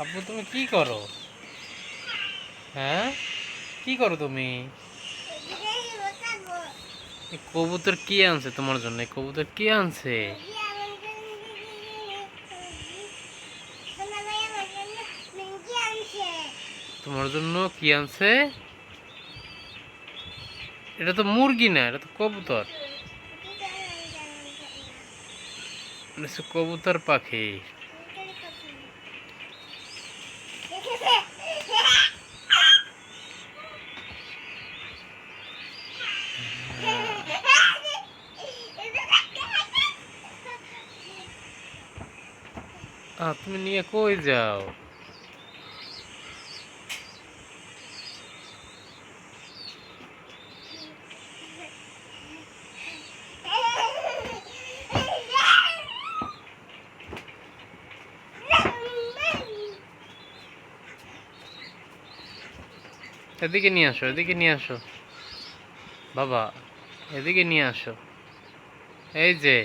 আপু তুমি কি করো? হ্যাঁ? কি করো তুমি? কবুতর কি আনছে তোমার জন্য? কবুতর কি আনছে? তোমার জন্য কি আনছে? এটা তো মুরগি না, এটা তো কবুতর। কবুতর পাখি। তুমি নিয়ে কই যাও? এদিকে নিয়ে আসো, এদিকে নিয়ে আসো। বাবা, এদিকে নিয়ে আসো। এই যে